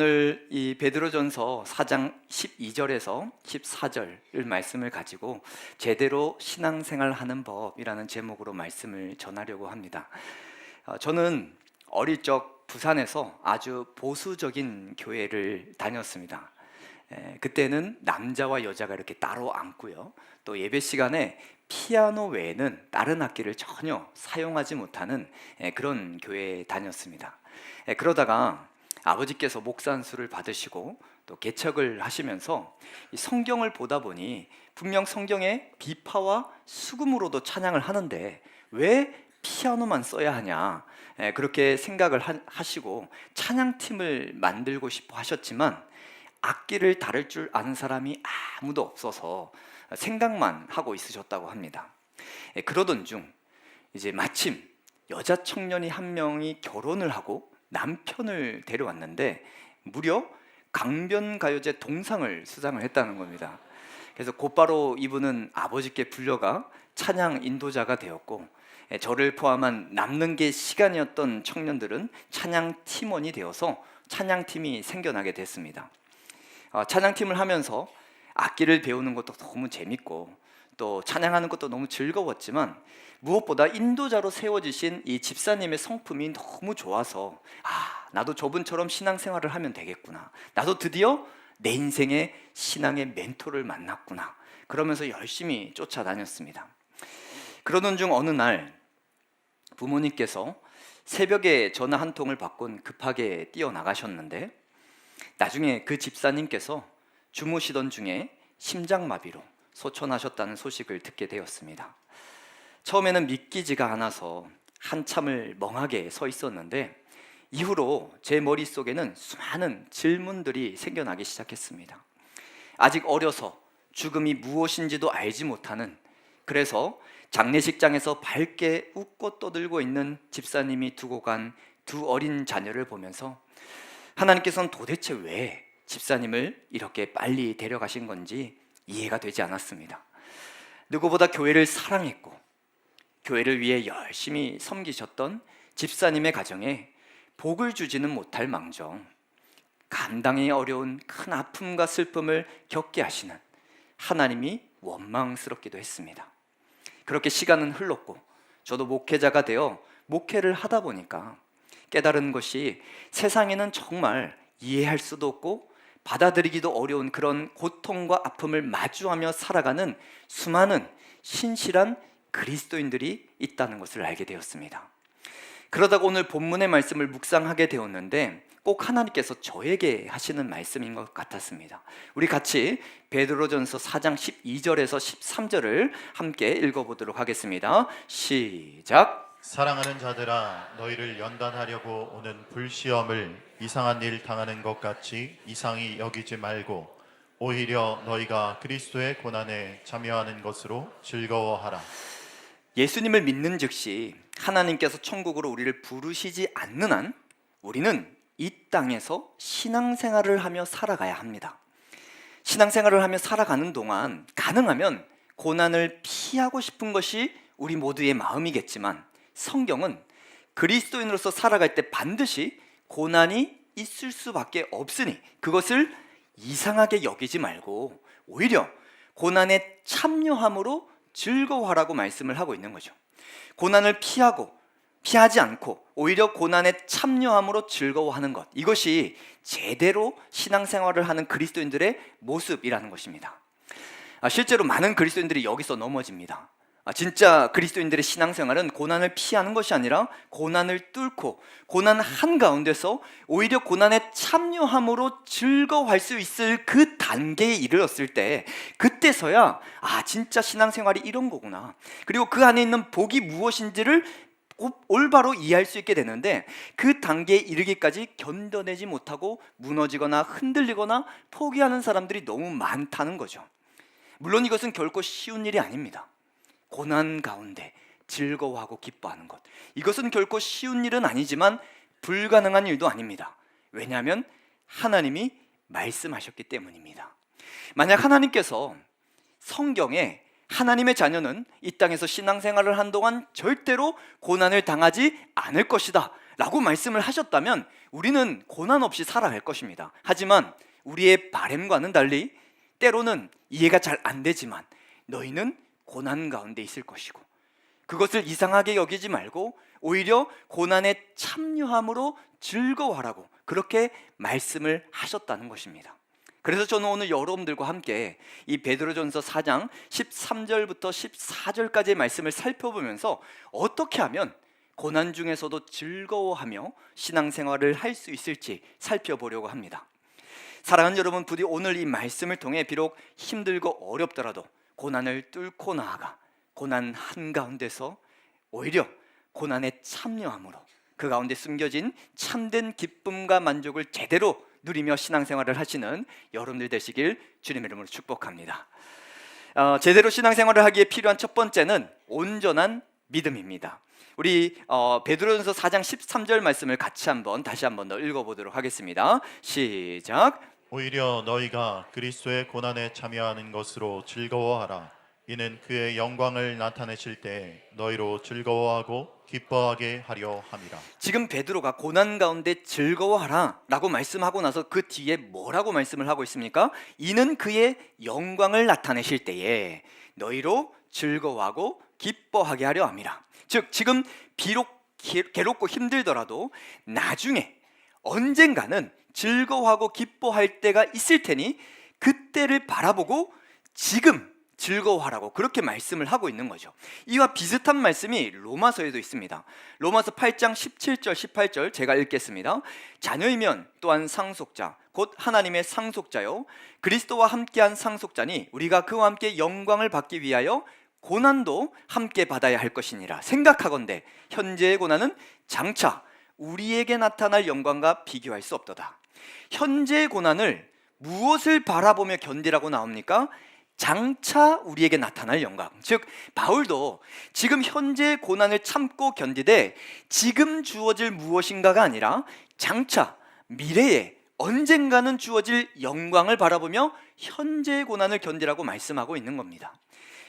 오늘 이 베드로전서 4장 12절에서 14절을 말씀을 가지고 제대로 신앙생활 하는 법이라는 제목으로 말씀을 전하려고 합니다. 어, 저는 어릴 적 부산에서 아주 보수적인 교회를 다녔습니다. 에, 그때는 남자와 여자가 이렇게 따로 앉고요. 또 예배 시간에 피아노 외에는 다른 악기를 전혀 사용하지 못하는 에, 그런 교회에 다녔습니다. 에, 그러다가 아버지께서 목산수를 받으시고 또 개척을 하시면서 이 성경을 보다 보니 분명 성경에 비파와 수금으로도 찬양을 하는데 왜 피아노만 써야 하냐 에, 그렇게 생각을 하- 하시고 찬양팀을 만들고 싶어 하셨지만 악기를 다룰 줄 아는 사람이 아무도 없어서 생각만 하고 있으셨다고 합니다. 에, 그러던 중 이제 마침 여자 청년이 한 명이 결혼을 하고 남편을 데려왔는데 무려 강변가요제 동상을 수상을 했다는 겁니다. 그래서 곧바로 이분은 아버지께 불려가 찬양 인도자가 되었고 에, 저를 포함한 남는 게 시간이었던 청년들은 찬양 팀원이 되어서 찬양 팀이 생겨나게 됐습니다. 어, 찬양 팀을 하면서 악기를 배우는 것도 너무 재밌고 또 찬양하는 것도 너무 즐거웠지만 무엇보다 인도자로 세워지신 이 집사님의 성품이 너무 좋아서 아 나도 저분처럼 신앙생활을 하면 되겠구나. 나도 드디어 내 인생의 신앙의 멘토를 만났구나. 그러면서 열심히 쫓아다녔습니다. 그러던 중 어느 날 부모님께서 새벽에 전화 한 통을 받곤 급하게 뛰어나가셨는데 나중에 그 집사님께서 주무시던 중에 심장마비로 소천하셨다는 소식을 듣게 되었습니다. 처음에는 믿기지가 않아서 한참을 멍하게 서 있었는데 이후로 제 머릿속에는 수많은 질문들이 생겨나기 시작했습니다. 아직 어려서 죽음이 무엇인지도 알지 못하는 그래서 장례식장에서 밝게 웃고 떠들고 있는 집사님이 두고 간 두 어린 자녀를 보면서 하나님께서는 도대체 왜 집사님을 이렇게 빨리 데려가신 건지 이해가 되지 않았습니다. 누구보다 교회를 사랑했고 교회를 위해 열심히 섬기셨던 집사님의 가정에 복을 주지는 못할 망정 감당이 어려운 큰 아픔과 슬픔을 겪게 하시는 하나님이 원망스럽기도 했습니다. 그렇게 시간은 흘렀고 저도 목회자가 되어 목회를 하다 보니까 깨달은 것이 세상에는 정말 이해할 수도 없고 받아들이기도 어려운 그런 고통과 아픔을 마주하며 살아가는 수많은 신실한 그리스도인들이 있다는 것을 알게 되었습니다. 그러다가 오늘 본문의 말씀을 묵상하게 되었는데 꼭 하나님께서 저에게 하시는 말씀인 것 같았습니다. 우리 같이 베드로전서 4장 12절에서 13절을 함께 읽어 보도록 하겠습니다. 시작. 사랑하는 자들아 너희를 연단하려고 오는 불시험을 이상한 일 당하는 것 같이 이상히 여기지 말고 오히려 너희가 그리스도의 고난에 참여하는 것으로 즐거워하라 예수님을 믿는 즉시 하나님께서 천국으로 우리를 부르시지 않는 한 우리는 이 땅에서 신앙생활을 하며 살아가야 합니다. 신앙생활을 하며 살아가는 동안 가능하면 고난을 피하고 싶은 것이 우리 모두의 마음이겠지만 성경은 그리스도인으로서 살아갈 때 반드시 고난이 있을 수밖에 없으니 그것을 이상하게 여기지 말고 오히려 고난에 참여함으로 즐거워하라고 말씀을 하고 있는 거죠. 고난을 피하고 피하지 않고 오히려 고난에 참여함으로 즐거워하는 것 이것이 제대로 신앙생활을 하는 그리스도인들의 모습이라는 것입니다. 아, 실제로 많은 그리스도인들이 여기서 넘어집니다. 아, 진짜 그리스도인들의 신앙생활은 고난을 피하는 것이 아니라 고난을 뚫고 고난 한 가운데서 오히려 고난에 참여함으로 즐거워할 수 있을 그 단계에 이르렀을 때 그때서야 아 진짜 신앙생활이 이런 거구나 그리고 그 안에 있는 복이 무엇인지를 오- 올바로 이해할 수 있게 되는데 그 단계에 이르기까지 견뎌내지 못하고 무너지거나 흔들리거나 포기하는 사람들이 너무 많다는 거죠. 물론 이것은 결코 쉬운 일이 아닙니다. 고난 가운데 즐거워하고 기뻐하는 것. 이것은 결코 쉬운 일은 아니지만 불가능한 일도 아닙니다. 왜냐하면 하나님이 말씀하셨기 때문입니다. 만약 하나님께서 성경에 하나님의 자녀는 이 땅에서 신앙생활을 한 동안 절대로 고난을 당하지 않을 것이다 라고 말씀을 하셨다면 우리는 고난 없이 살아갈 것입니다. 하지만 우리의 바램과는 달리 때로는 이해가 잘 안 되지만 너희는 고난 가운데 있을 것이고 그것을 이상하게 여기지 말고 오히려 고난에 참여함으로 즐거워하라고 그렇게 말씀을 하셨다는 것입니다. 그래서 저는 오늘 여러분들과 함께 이 베드로전서 4장 13절부터 14절까지의 말씀을 살펴보면서 어떻게 하면 고난 중에서도 즐거워하며 신앙생활을 할 수 있을지 살펴보려고 합니다. 사랑하는 여러분, 부디 오늘 이 말씀을 통해 비록 힘들고 어렵더라도 고난을 뚫고 나아가 고난 한가운데서 오히려 고난에 참여함으로 그 가운데 숨겨진 참된 기쁨과 만족을 제대로 누리며 신앙생활을 하시는 여러분들 되시길 주님의 이름으로 축복합니다. 어, 제대로 신앙생활을 하기에 필요한 첫 번째는 온전한 믿음입니다. 우리 어, 베드로전서 4장 13절 말씀을 같이 한번 다시 한번 더 읽어보도록 하겠습니다. 시작. 오히려 너희가 그리스도의 고난에 참여하는 것으로 즐거워하라. 이는 그의 영광을 나타내실 때 너희로 즐거워하고 기뻐하게 하려 함이라. 지금 베드로가 고난 가운데 즐거워하라라고 말씀하고 나서 그 뒤에 뭐라고 말씀을 하고 있습니까? 이는 그의 영광을 나타내실 때에 너희로 즐거워하고 기뻐하게 하려 함이라. 즉 지금 비록 기- 괴롭고 힘들더라도 나중에 언젠가는 즐거워하고 기뻐할 때가 있을 테니 그때를 바라보고 지금 즐거워하라고 그렇게 말씀을 하고 있는 거죠. 이와 비슷한 말씀이 로마서에도 있습니다. 로마서 8장 17절 18절 제가 읽겠습니다. 자녀이면 또한 상속자 곧 하나님의 상속자요 그리스도와 함께한 상속자니 우리가 그와 함께 영광을 받기 위하여 고난도 함께 받아야 할 것이니라 생각하건대 현재의 고난은 장차 우리에게 나타날 영광과 비교할 수 없도다. 현재의 고난을 무엇을 바라보며 견디라고 나옵니까? 장차 우리에게 나타날 영광. 즉 바울도 지금 현재의 고난을 참고 견디되 지금 주어질 무엇인가가 아니라 장차 미래에 언젠가는 주어질 영광을 바라보며 현재의 고난을 견디라고 말씀하고 있는 겁니다.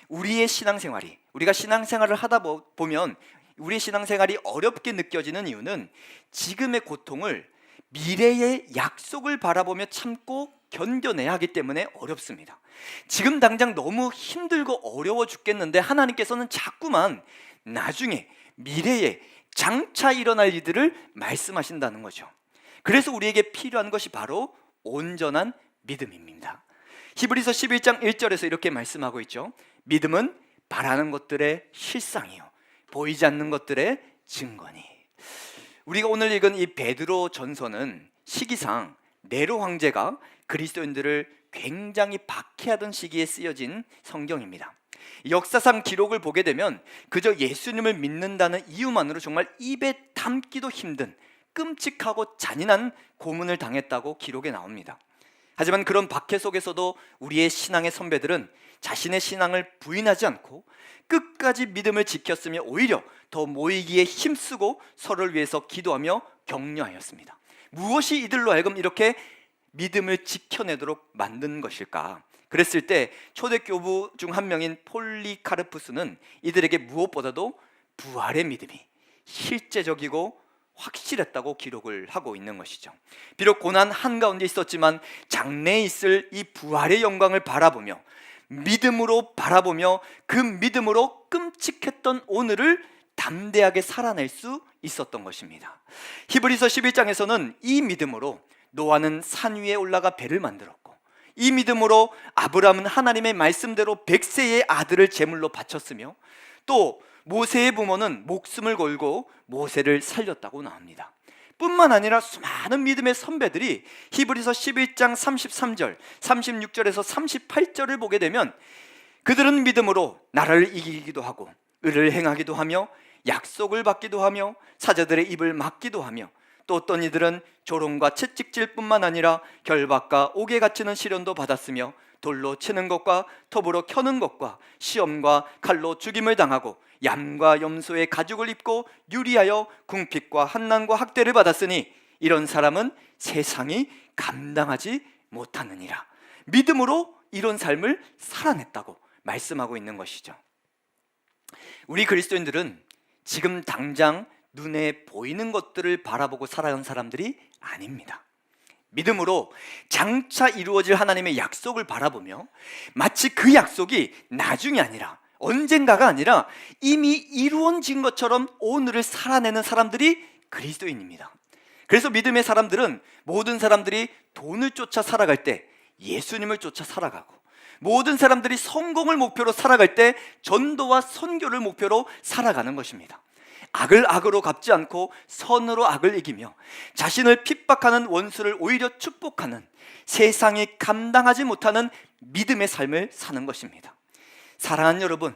우리의 신앙생활이 우리가 신앙생활을 하다 보- 보면 우리의 신앙생활이 어렵게 느껴지는 이유는 지금의 고통을 미래의 약속을 바라보며 참고 견뎌내야 하기 때문에 어렵습니다. 지금 당장 너무 힘들고 어려워 죽겠는데 하나님께서는 자꾸만 나중에 미래에 장차 일어날 일들을 말씀하신다는 거죠. 그래서 우리에게 필요한 것이 바로 온전한 믿음입니다. 히브리서 11장 1절에서 이렇게 말씀하고 있죠. 믿음은 바라는 것들의 실상이요 보이지 않는 것들의 증거니. 우리가 오늘 읽은 이 베드로 전서는 시기상 네로 황제가 그리스도인들을 굉장히 박해하던 시기에 쓰여진 성경입니다. 역사상 기록을 보게 되면 그저 예수님을 믿는다는 이유만으로 정말 입에 담기도 힘든 끔찍하고 잔인한 고문을 당했다고 기록에 나옵니다. 하지만 그런 박해 속에서도 우리의 신앙의 선배들은 자신의 신앙을 부인하지 않고 끝까지 믿음을 지켰으며 오히려 더 모이기에 힘쓰고 서로를 위해서 기도하며 격려하였습니다. 무엇이 이들로 하여금 이렇게 믿음을 지켜내도록 만든 것일까? 그랬을 때 초대 교부 중 한 명인 폴리카르푸스는 이들에게 무엇보다도 부활의 믿음이 실제적이고 확실했다고 기록을 하고 있는 것이죠. 비록 고난 한가운데 있었지만 장래에 있을 이 부활의 영광을 바라보며 믿음으로 바라보며 그 믿음으로 끔찍했던 오늘을 담대하게 살아낼 수 있었던 것입니다. 히브리서 11장에서는 이 믿음으로 노아는 산 위에 올라가 배를 만들었고 이 믿음으로 아브라함은 하나님의 말씀대로 백세의 아들을 제물로 바쳤으며 또 모세의 부모는 목숨을 걸고 모세를 살렸다고 나옵니다. 뿐만 아니라 수많은 믿음의 선배들이 히브리서 11장 33절, 36절에서 38절을 보게 되면 그들은 믿음으로 나라를 이기기도 하고 의를 행하기도 하며 약속을 받기도 하며 사자들의 입을 막기도 하며 또 어떤 이들은 조롱과 채찍질뿐만 아니라 결박과 옥에 갇히는 시련도 받았으며 돌로 치는 것과 톱으로 켜는 것과 시험과 칼로 죽임을 당하고 얌과 염소의 가죽을 입고 유리하여 궁핍과 한난과 학대를 받았으니 이런 사람은 세상이 감당하지 못하느니라 믿음으로 이런 삶을 살아냈다고 말씀하고 있는 것이죠. 우리 그리스도인들은 지금 당장 눈에 보이는 것들을 바라보고 살아온 사람들이 아닙니다. 믿음으로 장차 이루어질 하나님의 약속을 바라보며 마치 그 약속이 나중이 아니라 언젠가가 아니라 이미 이루어진 것처럼 오늘을 살아내는 사람들이 그리스도인입니다. 그래서 믿음의 사람들은 모든 사람들이 돈을 쫓아 살아갈 때 예수님을 쫓아 살아가고 모든 사람들이 성공을 목표로 살아갈 때 전도와 선교를 목표로 살아가는 것입니다. 악을 악으로 갚지 않고 선으로 악을 이기며 자신을 핍박하는 원수를 오히려 축복하는 세상이 감당하지 못하는 믿음의 삶을 사는 것입니다. 사랑하는 여러분,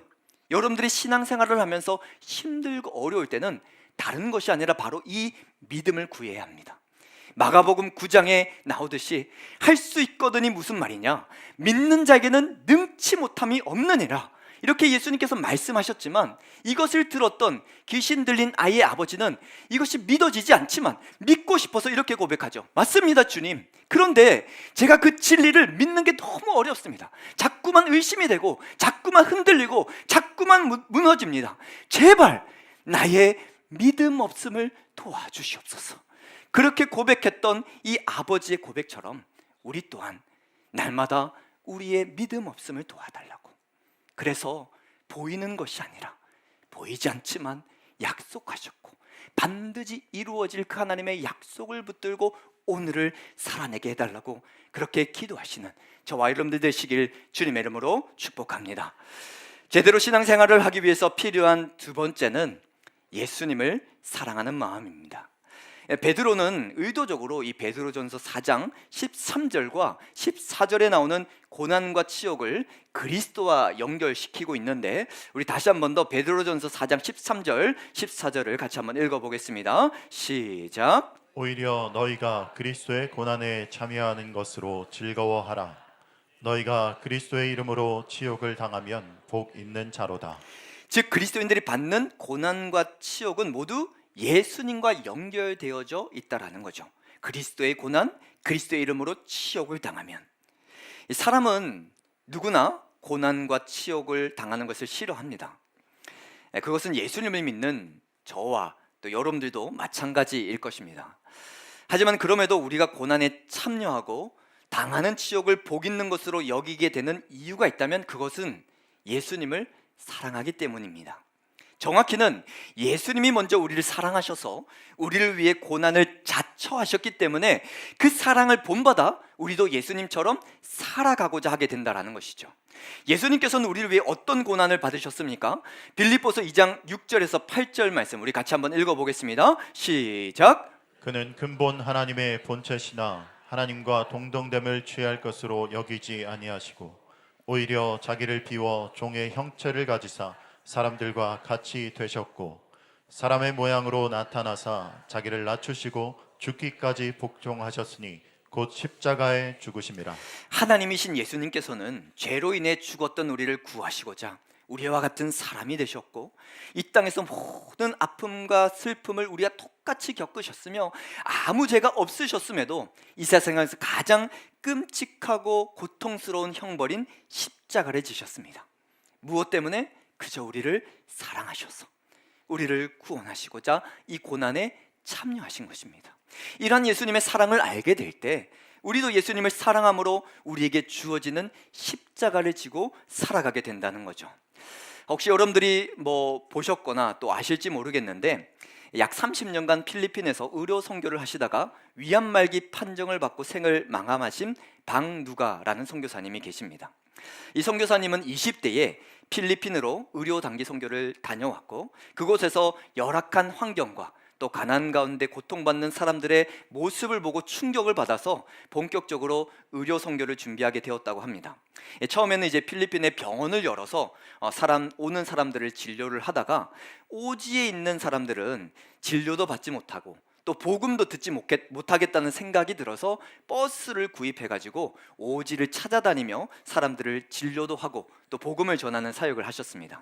여러분들이 신앙생활을 하면서 힘들고 어려울 때는 다른 것이 아니라 바로 이 믿음을 구해야 합니다. 마가복음 9장에 나오듯이 할 수 있거든이 무슨 말이냐? 믿는 자에게는 능치 못함이 없느니라. 이렇게 예수님께서 말씀하셨지만 이것을 들었던 귀신 들린 아이의 아버지는 이것이 믿어지지 않지만 믿고 싶어서 이렇게 고백하죠. 맞습니다, 주님. 그런데 제가 그 진리를 믿는 게 너무 어렵습니다. 자꾸만 의심이 되고 자꾸만 흔들리고 자꾸만 무- 무너집니다. 제발 나의 믿음 없음을 도와주시옵소서. 그렇게 고백했던 이 아버지의 고백처럼 우리 또한 날마다 우리의 믿음 없음을 도와달라고. 그래서 보이는 것이 아니라 보이지 않지만 약속하셨고 반드시 이루어질 그 하나님의 약속을 붙들고 오늘을 살아내게 해달라고 그렇게 기도하시는 저와 여러분들 되시길 주님의 이름으로 축복합니다. 제대로 신앙생활을 하기 위해서 필요한 두 번째는 예수님을 사랑하는 마음입니다. 예, 베드로는 의도적으로 이 베드로전서 4장 13절과 14절에 나오는 고난과 치욕을 그리스도와 연결시키고 있는데 우리 다시 한 번 더 베드로전서 4장 13절 14절을 같이 한번 읽어 보겠습니다. 시작. 오히려 너희가 그리스도의 고난에 참여하는 것으로 즐거워하라. 너희가 그리스도의 이름으로 치욕을 당하면 복 있는 자로다. 즉 그리스도인들이 받는 고난과 치욕은 모두 예수님과 연결되어져 있다라는 거죠. 그리스도의 고난, 그리스도의 이름으로 치욕을 당하면 이 사람은 누구나 고난과 치욕을 당하는 것을 싫어합니다. 예, 그것은 예수님을 믿는 저와 또 여러분들도 마찬가지일 것입니다. 하지만 그럼에도 우리가 고난에 참여하고 당하는 치욕을 복 있는 것으로 여기게 되는 이유가 있다면 그것은 예수님을 사랑하기 때문입니다. 정확히는 예수님이 먼저 우리를 사랑하셔서 우리를 위해 고난을 자처하셨기 때문에 그 사랑을 본받아 우리도 예수님처럼 살아가고자 하게 된다라는 것이죠. 예수님께서는 우리를 위해 어떤 고난을 받으셨습니까? 빌립보서 2장 6절에서 8절 말씀 우리 같이 한번 읽어 보겠습니다. 시작. 그는 근본 하나님의 본체시나 하나님과 동등됨을 취할 것으로 여기지 아니하시고 오히려 자기를 비워 종의 형체를 가지사 사람들과 같이 되셨고 사람의 모양으로 나타나사 자기를 낮추시고 죽기까지 복종하셨으니 곧 십자가에 죽으심이라 하나님이신 예수님께서는 죄로 인해 죽었던 우리를 구하시고자 우리와 같은 사람이 되셨고 이 땅에서 모든 아픔과 슬픔을 우리가 똑같이 겪으셨으며 아무 죄가 없으셨음에도 이 세상에서 가장 끔찍하고 고통스러운 형벌인 십자가를 지셨습니다. 무엇 때문에? 그저 우리를 사랑하셔서 우리를 구원하시고자 이 고난에 참여하신 것입니다. 이러한 예수님의 사랑을 알게 될 때 우리도 예수님을 사랑함으로 우리에게 주어지는 십자가를 지고 살아가게 된다는 거죠. 혹시 여러분들이 뭐 보셨거나 또 아실지 모르겠는데 약 30년간 필리핀에서 의료 선교를 하시다가 위암 말기 판정을 받고 생을 망함하신 방누가라는 선교사님이 계십니다. 이 선교사님은 20대에 필리핀으로 의료 단기 선교를 다녀왔고 그곳에서 열악한 환경과 또 가난 가운데 고통받는 사람들의 모습을 보고 충격을 받아서 본격적으로 의료 선교를 준비하게 되었다고 합니다. 예, 처음에는 이제 필리핀에 병원을 열어서 어, 사람 오는 사람들을 진료를 하다가 오지에 있는 사람들은 진료도 받지 못하고 또 복음도 듣지 못하겠다는 생각이 들어서 버스를 구입해 가지고 오지를 찾아다니며 사람들을 진료도 하고 또 복음을 전하는 사역을 하셨습니다.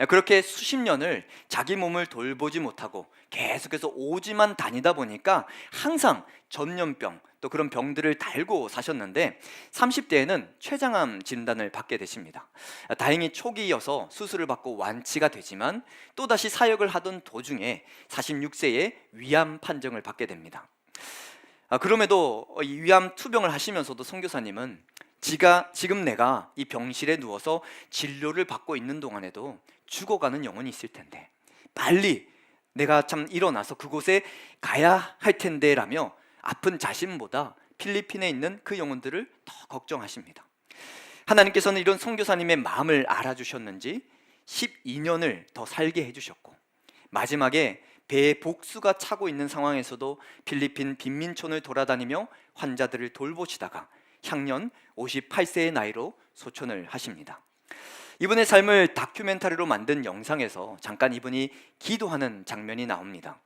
예, 그렇게 수십 년을 자기 몸을 돌보지 못하고 계속해서 오지만 다니다 보니까 항상 전염병 또 그런 병들을 달고 사셨는데 30대에는 췌장암 진단을 받게 되십니다. 다행히 초기여서 수술을 받고 완치가 되지만 또다시 사역을 하던 도중에 46세에 위암 판정을 받게 됩니다. 아, 그럼에도 이 위암 투병을 하시면서도 선교사님은 지가 지금 내가 이 병실에 누워서 진료를 받고 있는 동안에도 죽어가는 영혼이 있을 텐데 빨리 내가 참 일어나서 그곳에 가야 할 텐데라며 아픈 자신보다 필리핀에 있는 그 영혼들을 더 걱정하십니다. 하나님께서는 이런 선교사님의 마음을 알아주셨는지 12년을 더 살게 해주셨고 마지막에 배에 복수가 차고 있는 상황에서도 필리핀 빈민촌을 돌아다니며 환자들을 돌보시다가 향년 58세의 나이로 소천을 하십니다. 이분의 삶을 다큐멘터리로 만든 영상에서 잠깐 이분이 기도하는 장면이 나옵니다.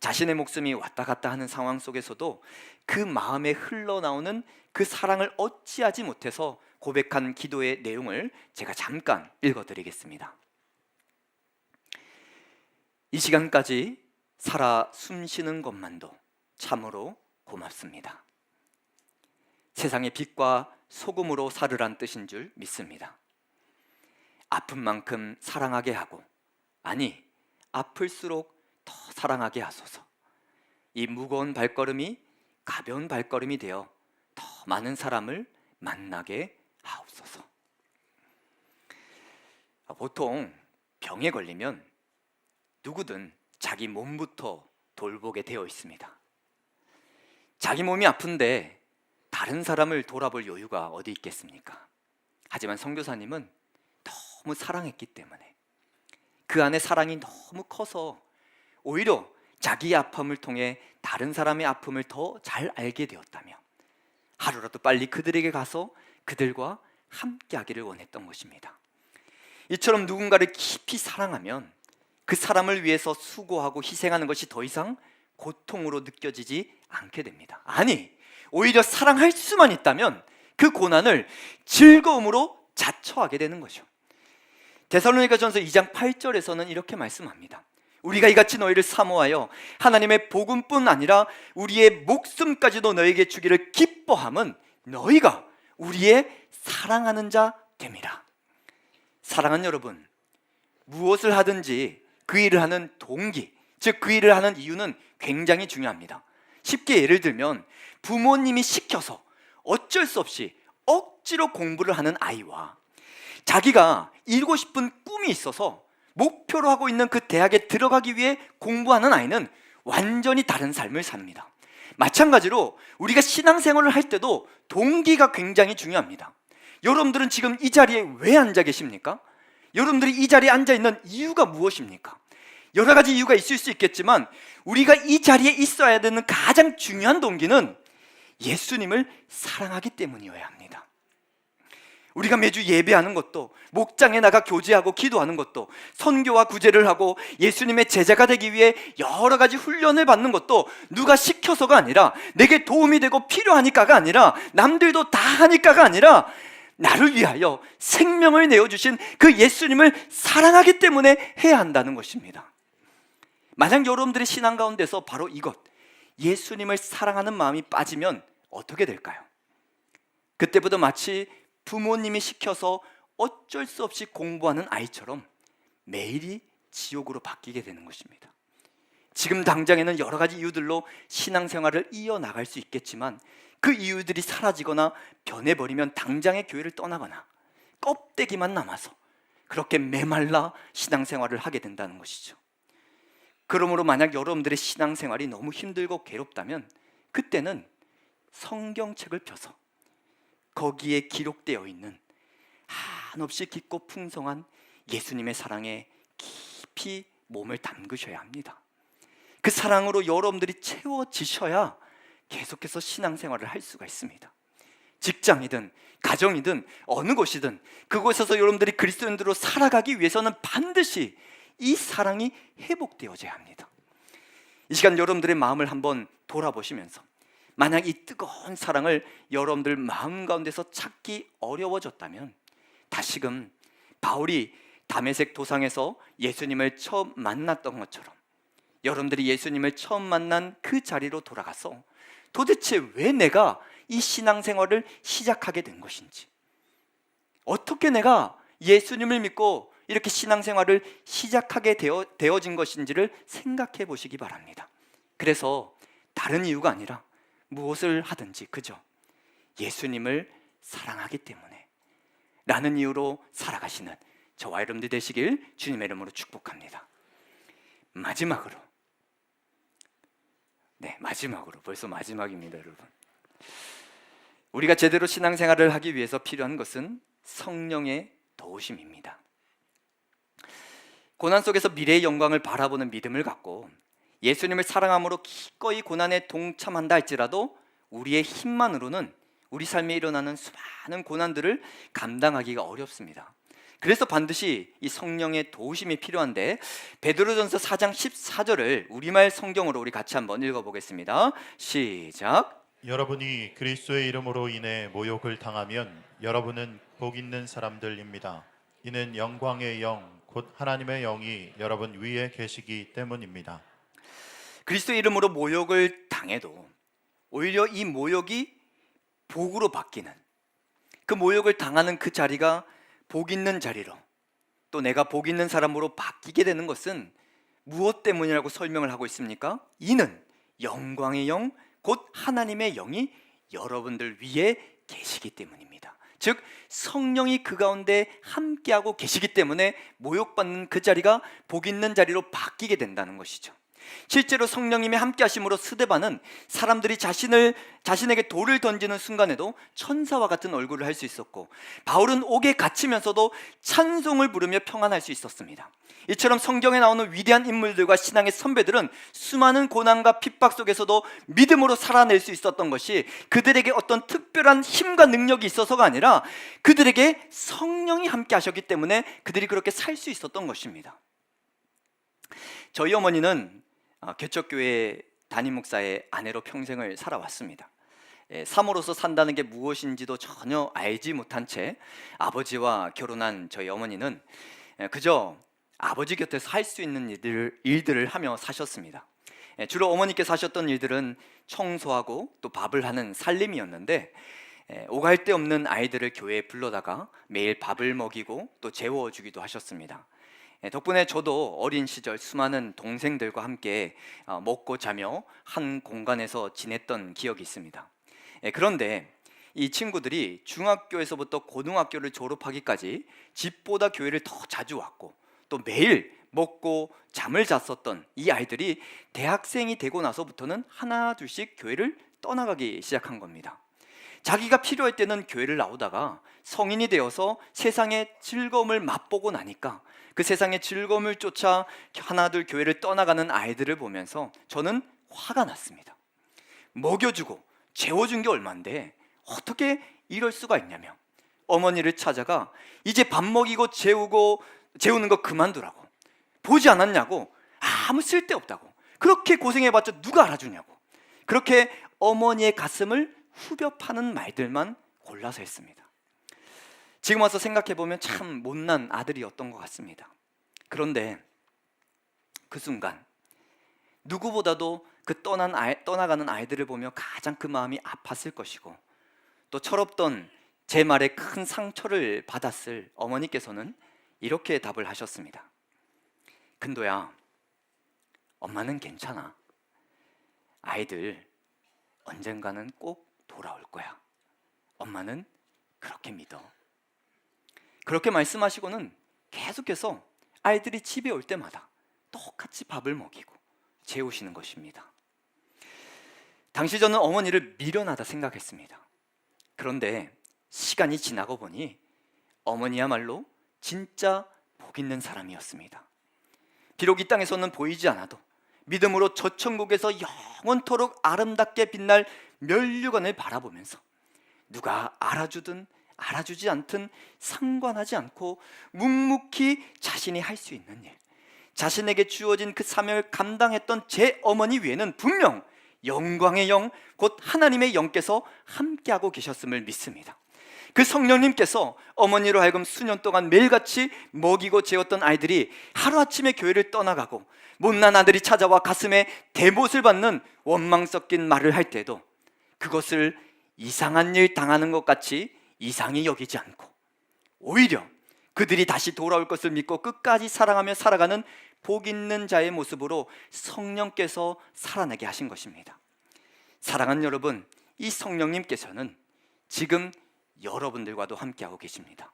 자신의 목숨이 왔다 갔다 하는 상황 속에서도 그 마음에 흘러나오는 그 사랑을 어찌하지 못해서 고백한 기도의 내용을 제가 잠깐 읽어드리겠습니다. 이 시간까지 살아 숨쉬는 것만도 참으로 고맙습니다. 세상의 빛과 소금으로 살으란 뜻인 줄 믿습니다. 아픈 만큼 사랑하게 하고, 아니, 아플수록 더 사랑하게 하소서. 이 무거운 발걸음이 가벼운 발걸음이 되어 더 많은 사람을 만나게 하옵소서. 아, 보통 병에 걸리면 누구든 자기 몸부터 돌보게 되어 있습니다. 자기 몸이 아픈데 다른 사람을 돌아볼 여유가 어디 있겠습니까? 하지만 선교사님은 너무 사랑했기 때문에 그 안에 사랑이 너무 커서 오히려 자기의 아픔을 통해 다른 사람의 아픔을 더 잘 알게 되었다며 하루라도 빨리 그들에게 가서 그들과 함께 하기를 원했던 것입니다. 이처럼 누군가를 깊이 사랑하면 그 사람을 위해서 수고하고 희생하는 것이 더 이상 고통으로 느껴지지 않게 됩니다. 아니, 오히려 사랑할 수만 있다면 그 고난을 즐거움으로 자처하게 되는 거죠. 데살로니가전서 2장 8절에서는 이렇게 말씀합니다. 우리가 이같이 너희를 사모하여 하나님의 복음뿐 아니라 우리의 목숨까지도 너에게 주기를 기뻐함은 너희가 우리의 사랑하는 자 됨이라. 사랑하는 여러분, 무엇을 하든지 그 일을 하는 동기, 즉 그 일을 하는 이유는 굉장히 중요합니다. 쉽게 예를 들면 부모님이 시켜서 어쩔 수 없이 억지로 공부를 하는 아이와 자기가 이루고 싶은 꿈이 있어서 목표로 하고 있는 그 대학에 들어가기 위해 공부하는 아이는 완전히 다른 삶을 삽니다. 마찬가지로 우리가 신앙생활을 할 때도 동기가 굉장히 중요합니다. 여러분들은 지금 이 자리에 왜 앉아 계십니까? 여러분들이 이 자리에 앉아 있는 이유가 무엇입니까? 여러 가지 이유가 있을 수 있겠지만 우리가 이 자리에 있어야 되는 가장 중요한 동기는 예수님을 사랑하기 때문이어야 합니다. 우리가 매주 예배하는 것도 목장에 나가 교제하고 기도하는 것도 선교와 구제를 하고 예수님의 제자가 되기 위해 여러 가지 훈련을 받는 것도 누가 시켜서가 아니라 내게 도움이 되고 필요하니까가 아니라 남들도 다 하니까가 아니라 나를 위하여 생명을 내어 주신 그 예수님을 사랑하기 때문에 해야 한다는 것입니다. 만약 여러분들의 신앙 가운데서 바로 이것, 예수님을 사랑하는 마음이 빠지면 어떻게 될까요? 그때부터 마치 부모님이 시켜서 어쩔 수 없이 공부하는 아이처럼 매일이 지옥으로 바뀌게 되는 것입니다. 지금 당장에는 여러 가지 이유들로 신앙생활을 이어나갈 수 있겠지만 그 이유들이 사라지거나 변해버리면 당장의 교회를 떠나거나 껍데기만 남아서 그렇게 메말라 신앙생활을 하게 된다는 것이죠. 그러므로 만약 여러분들의 신앙생활이 너무 힘들고 괴롭다면 그때는 성경책을 펴서 거기에 기록되어 있는 한없이 깊고 풍성한 예수님의 사랑에 깊이 몸을 담그셔야 합니다. 그 사랑으로 여러분들이 채워지셔야 계속해서 신앙생활을 할 수가 있습니다. 직장이든 가정이든 어느 곳이든 그곳에서 여러분들이 그리스도인들로 살아가기 위해서는 반드시 이 사랑이 회복되어져야 합니다. 이 시간 여러분들의 마음을 한번 돌아보시면서 만약 이 뜨거운 사랑을 여러분들 마음 가운데서 찾기 어려워졌다면 다시금 바울이 담에색 도상에서 예수님을 처음 만났던 것처럼 여러분들이 예수님을 처음 만난 그 자리로 돌아가서 도대체 왜 내가 이 신앙생활을 시작하게 된 것인지 어떻게 내가 예수님을 믿고 이렇게 신앙생활을 시작하게 되어, 되어진 것인지를 생각해 보시기 바랍니다. 그래서 다른 이유가 아니라 무엇을 하든지 그저 예수님을 사랑하기 때문에 라는 이유로 살아가시는 저와 여러분들 되시길 주님의 이름으로 축복합니다. 마지막으로 네, 마지막으로 벌써 마지막입니다, 여러분. 우리가 제대로 신앙생활을 하기 위해서 필요한 것은 성령의 도우심입니다. 고난 속에서 미래의 영광을 바라보는 믿음을 갖고 예수님을 사랑함으로 기꺼이 고난에 동참한다 할지라도 우리의 힘만으로는 우리 삶에 일어나는 수많은 고난들을 감당하기가 어렵습니다. 그래서 반드시 이 성령의 도우심이 필요한데 베드로전서 4장 14절을 우리말 성경으로 우리 같이 한번 읽어 보겠습니다. 시작. 여러분이 그리스도의 이름으로 인해 모욕을 당하면 여러분은 복 있는 사람들입니다. 이는 영광의 영, 곧 하나님의 영이 여러분 위에 계시기 때문입니다. 그리스도 이름으로 모욕을 당해도 오히려 이 모욕이 복으로 바뀌는 그 모욕을 당하는 그 자리가 복 있는 자리로 또 내가 복 있는 사람으로 바뀌게 되는 것은 무엇 때문이라고 설명을 하고 있습니까? 이는 영광의 영, 곧 하나님의 영이 여러분들 위에 계시기 때문입니다. 즉 성령이 그 가운데 함께하고 계시기 때문에 모욕받는 그 자리가 복 있는 자리로 바뀌게 된다는 것이죠. 실제로 성령님이 함께 하심으로 스데반은 사람들이 자신을 자신에게 돌을 던지는 순간에도 천사와 같은 얼굴을 할 수 있었고 바울은 옥에 갇히면서도 찬송을 부르며 평안할 수 있었습니다. 이처럼 성경에 나오는 위대한 인물들과 신앙의 선배들은 수많은 고난과 핍박 속에서도 믿음으로 살아낼 수 있었던 것이 그들에게 어떤 특별한 힘과 능력이 있어서가 아니라 그들에게 성령이 함께 하셨기 때문에 그들이 그렇게 살 수 있었던 것입니다. 저희 어머니는 어, 개척교회 담임 목사의 아내로 평생을 살아왔습니다. 예, 사모로서 산다는 게 무엇인지도 전혀 알지 못한 채 아버지와 결혼한 저희 어머니는 예, 그저 아버지 곁에서 할 수 있는 일들, 일들을 하며 사셨습니다. 예, 주로 어머니께서 하셨던 일들은 청소하고 또 밥을 하는 살림이었는데 예, 오갈 데 없는 아이들을 교회에 불러다가 매일 밥을 먹이고 또 재워주기도 하셨습니다. 예, 덕분에 저도 어린 시절 수많은 동생들과 함께 어, 먹고 자며 한 공간에서 지냈던 기억이 있습니다. 예, 그런데 이 친구들이 중학교에서부터 고등학교를 졸업하기까지 집보다 교회를 더 자주 왔고 또 매일 먹고 잠을 잤었던 이 아이들이 대학생이 되고 나서부터는 하나 둘씩 교회를 떠나가기 시작한 겁니다. 자기가 필요할 때는 교회를 나오다가 성인이 되어서 세상의 즐거움을 맛보고 나니까 그 세상의 즐거움을 쫓아 하나둘 교회를 떠나가는 아이들을 보면서 저는 화가 났습니다. 먹여주고 재워준 게 얼만데 어떻게 이럴 수가 있냐며 어머니를 찾아가 이제 밥 먹이고 재우고 재우는 거 그만두라고. 보지 않았냐고 아무 쓸데없다고. 그렇게 고생해봤자 누가 알아주냐고. 그렇게 어머니의 가슴을 후벼 파는 말들만 골라서 했습니다. 지금 와서 생각해 보면 참 못난 아들이었던 것 같습니다. 그런데 그 순간 누구보다도 그 떠난 아이, 떠나가는 아이들을 보며 가장 그 마음이 아팠을 것이고 또 철없던 제 말에 큰 상처를 받았을 어머니께서는 이렇게 답을 하셨습니다. 근도야, 엄마는 괜찮아. 아이들 언젠가는 꼭 돌아올 거야. 엄마는 그렇게 믿어. 그렇게 말씀하시고는 계속해서 아이들이 집에 올 때마다 똑같이 밥을 먹이고 재우시는 것입니다. 당시 저는 어머니를 미련하다 생각했습니다. 그런데 시간이 지나고 보니 어머니야말로 진짜 복 있는 사람이었습니다. 비록 이 땅에서는 보이지 않아도 믿음으로 저 천국에서 영원토록 아름답게 빛날 멸류관을 바라보면서 누가 알아주든 알아주지 않든 상관하지 않고 묵묵히 자신이 할 수 있는 일, 자신에게 주어진 그 사명을 감당했던 제 어머니 위에는 분명 영광의 영, 곧 하나님의 영께서 함께하고 계셨음을 믿습니다. 그 성령님께서 어머니로 하여금 수년 동안 매일같이 먹이고 재웠던 아이들이 하루아침에 교회를 떠나가고 못난 아들이 찾아와 가슴에 대못을 받는 원망 섞인 말을 할 때도 그것을 이상한 일 당하는 것 같이 이상히 여기지 않고 오히려 그들이 다시 돌아올 것을 믿고 끝까지 사랑하며 살아가는 복 있는 자의 모습으로 성령께서 살아나게 하신 것입니다. 사랑하는 여러분, 이 성령님께서는 지금 여러분들과도 함께하고 계십니다.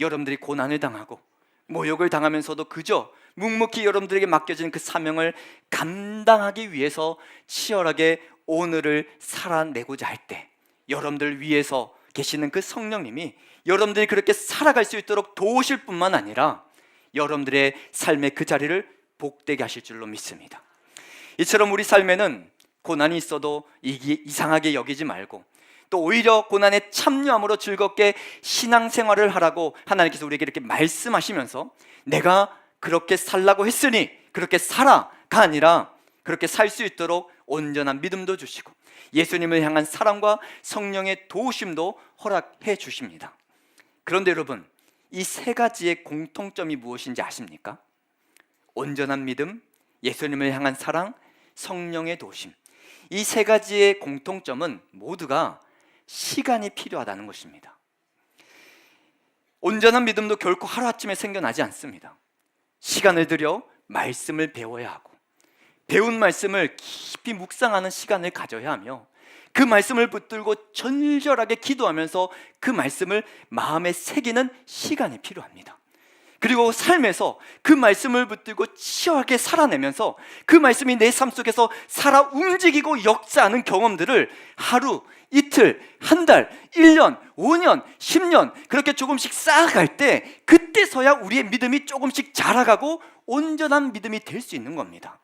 여러분들이 고난을 당하고 모욕을 당하면서도 그저 묵묵히 여러분들에게 맡겨진 그 사명을 감당하기 위해서 치열하게 오늘을 살아내고자 할 때 여러분들 위해서 계시는 그 성령님이 여러분들이 그렇게 살아갈 수 있도록 도우실 뿐만 아니라 여러분들의 삶의 그 자리를 복되게 하실 줄로 믿습니다. 이처럼 우리 삶에는 고난이 있어도 이상하게 여기지 말고 또 오히려 고난에 참여함으로 즐겁게 신앙생활을 하라고 하나님께서 우리에게 이렇게 말씀하시면서 내가 그렇게 살라고 했으니 그렇게 살아가 아니라 그렇게 살 수 있도록 온전한 믿음도 주시고 예수님을 향한 사랑과 성령의 도우심도 허락해 주십니다. 그런데 여러분, 이 세 가지의 공통점이 무엇인지 아십니까? 온전한 믿음, 예수님을 향한 사랑, 성령의 도심. 이 세 가지의 공통점은 모두가 시간이 필요하다는 것입니다. 온전한 믿음도 결코 하루아침에 생겨나지 않습니다. 시간을 들여 말씀을 배워야 하고 배운 말씀을 깊이 묵상하는 시간을 가져야 하며 그 말씀을 붙들고 절절하게 기도하면서 그 말씀을 마음에 새기는 시간이 필요합니다. 그리고 삶에서 그 말씀을 붙들고 치열하게 살아내면서 그 말씀이 내 삶 속에서 살아 움직이고 역사하는 경험들을 하루, 이틀, 한 달, 1년, 5년, 10년 그렇게 조금씩 쌓아갈 때 그때서야 우리의 믿음이 조금씩 자라가고 온전한 믿음이 될 수 있는 겁니다.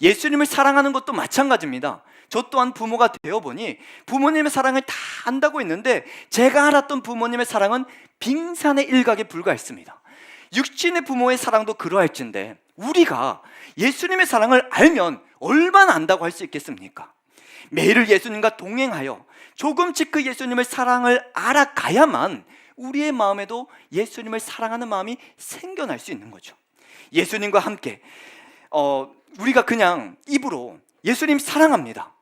예수님을 사랑하는 것도 마찬가지입니다. 저 또한 부모가 되어 보니 부모님의 사랑을 다 안다고 했는데 제가 알았던 부모님의 사랑은 빙산의 일각에 불과했습니다. 육신의 부모의 사랑도 그러할진데 우리가 예수님의 사랑을 알면 얼마나 안다고 할 수 있겠습니까? 매일 예수님과 동행하여 조금씩 그 예수님의 사랑을 알아가야만 우리의 마음에도 예수님을 사랑하는 마음이 생겨날 수 있는 거죠. 예수님과 함께 어, 우리가 그냥 입으로 예수님 사랑합니다.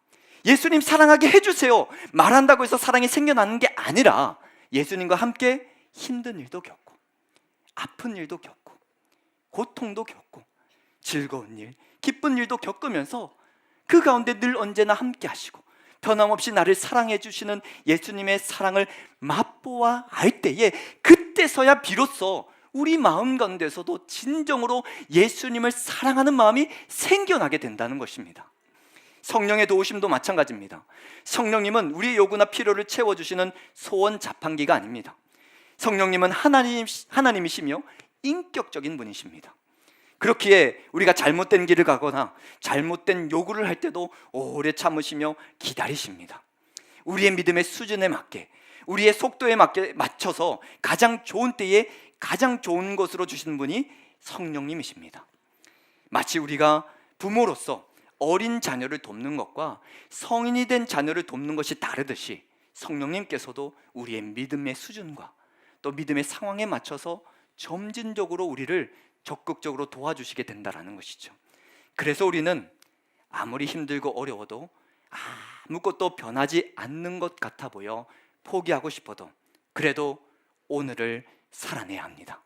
예수님 사랑하게 해주세요. 말한다고 해서 사랑이 생겨나는 게 아니라 예수님과 함께 힘든 일도 겪고 아픈 일도 겪고 고통도 겪고 즐거운 일, 기쁜 일도 겪으면서 그 가운데 늘 언제나 함께 하시고 변함없이 나를 사랑해 주시는 예수님의 사랑을 맛보아 알 때에 그때서야 비로소 우리 마음 가운데서도 진정으로 예수님을 사랑하는 마음이 생겨나게 된다는 것입니다. 성령의 도우심도 마찬가지입니다. 성령님은 우리의 요구나 필요를 채워주시는 소원 자판기가 아닙니다. 성령님은 하나님, 하나님이시며 인격적인 분이십니다. 그렇기에 우리가 잘못된 길을 가거나 잘못된 요구를 할 때도 오래 참으시며 기다리십니다. 우리의 믿음의 수준에 맞게 우리의 속도에 맞게 맞춰서 가장 좋은 때에 가장 좋은 것으로 주시는 분이 성령님이십니다. 마치 우리가 부모로서 어린 자녀를 돕는 것과 성인이 된 자녀를 돕는 것이 다르듯이 성령님께서도 우리의 믿음의 수준과 또 믿음의 상황에 맞춰서 점진적으로 우리를 적극적으로 도와주시게 된다라는 것이죠. 그래서 우리는 아무리 힘들고 어려워도 아무것도 변하지 않는 것 같아 보여 포기하고 싶어도 그래도 오늘을 살아내야 합니다.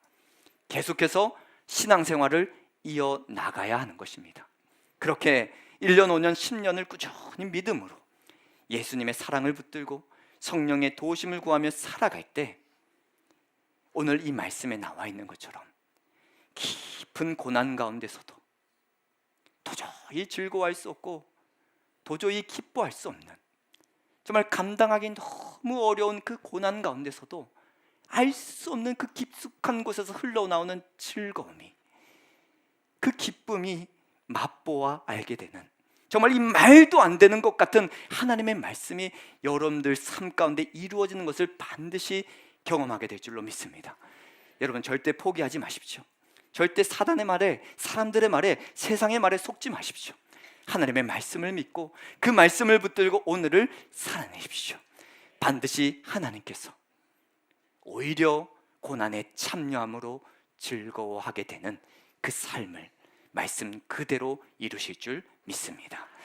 계속해서 신앙생활을 이어 나가야 하는 것입니다. 그렇게 1년, 5년, 10년을 꾸준히 믿음으로 예수님의 사랑을 붙들고 성령의 도우심을 구하며 살아갈 때 오늘 이 말씀에 나와 있는 것처럼 깊은 고난 가운데서도 도저히 즐거워할 수 없고 도저히 기뻐할 수 없는 정말 감당하기 너무 어려운 그 고난 가운데서도 알 수 없는 그 깊숙한 곳에서 흘러나오는 즐거움이 그 기쁨이 맛보아 알게 되는 정말 이 말도 안 되는 것 같은 하나님의 말씀이 여러분들 삶 가운데 이루어지는 것을 반드시 경험하게 될 줄로 믿습니다. 여러분 절대 포기하지 마십시오. 절대 사단의 말에 사람들의 말에 세상의 말에 속지 마십시오. 하나님의 말씀을 믿고 그 말씀을 붙들고 오늘을 살아내십시오. 반드시 하나님께서 오히려 고난에 참여함으로 즐거워하게 되는 그 삶을 말씀 그대로 이루실 줄 믿습니다.